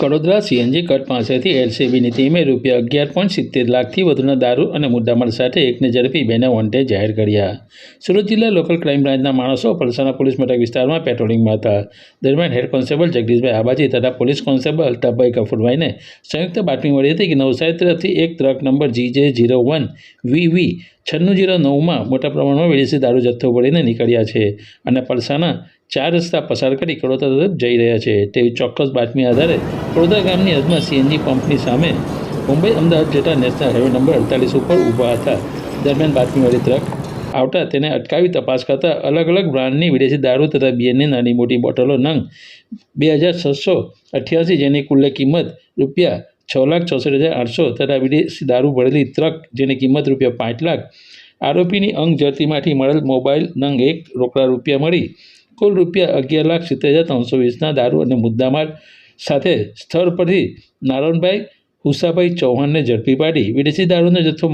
Kadodara CNG cut પાસેથી એલસીબીની ટીમે રૂપિયા અગિયાર પોઈન્ટ સિત્તેર લાખથી વધુના દારૂ અને મુદ્દામાલ સાથે એકને ઝડપી બેને વોન્ટેજ જાહેર કર્યા. સુરત જિલ્લા લોકલ ક્રાઇમ બ્રાન્ચના માણસો પલસાણા પોલીસ મથક વિસ્તારમાં પેટ્રોલિંગમાં હતા. દરમિયાન હેડ કોન્સ્ટેબલ જગદીશભાઈ આબાજી તથા પોલીસ કોન્સ્ટેબલ અલ્તાફભાઈ કફુરભાઈને સંયુક્ત બાતમી મળી હતી કે નવસારી તરફથી એક truck number GJ zero one VV છન્નું જીરો નવમાં મોટા પ્રમાણમાં વિદેશી દારૂ જથ્થો ભરીને નીકળ્યા છે અને પલસાણા ચાર રસ્તા પસાર કરી કડોદરા તરફ જઈ રહ્યા છે. તેવી ચોક્કસ બાતમી આધારે કડોદરા ગામની હદમાં સીએનજી પંપની સામે મુંબઈ અમદાવાદ જતા નેશનલ હાઈવે નંબર અડતાલીસ ઉપર ઊભા હતા. દરમિયાન બાતમીવાળી ટ્રક આવતા તેને અટકાવી તપાસ કરતાં અલગ અલગ બ્રાન્ડની વિદેશી દારૂ તથા બિયરની નાની મોટી બોટલો નંગ બે હજાર છસો અઠ્યાસી જેની કુલ્લે કિંમત રૂપિયા છ લાખ ચોસઠ હજાર આઠસો તથા વિદેશી દારૂ ભરેલી ટ્રક જેની કિંમત રૂપિયા પાંચ લાખ આરોપીની અંગ જડતીમાંથી મળેલ મોબાઈલ નંગ એક રોકડા રૂપિયા મળી કુલ રૂપિયા અગિયાર લાખ સિત્તેર હજાર ત્રણસો વીસના દારૂ અને મુદ્દામાલ સાથે સ્થળ પરથી નારાયણભાઈ હુસાભાઈ ચૌહાણને ઝડપી પાડી. વિદેશી દારૂનો જથ્થો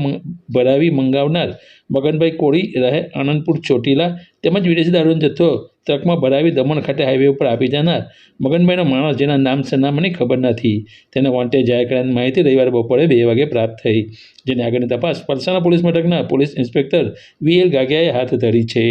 ભરાવી મંગાવનાર મગનભાઈ કોળી રહે આનંદપુર ચોટીલા તેમજ વિદેશી દારૂનો જથ્થો ટ્રકમાં ભરાવી દમણ ખાતે હાઈવે ઉપર આપી જનાર મગનભાઈનો માણસ જેના નામ સરનામાની ખબર નથી. તેને વોન્ટેજ જાહેર કરવાની માહિતી રવિવારે બપોરે બે વાગે પ્રાપ્ત થઈ, જેની આગળની તપાસ પલસાણા પોલીસ મથકના પોલીસ ઇન્સ્પેક્ટર વી એલ ગાગિયાએ હાથ ધરી છે.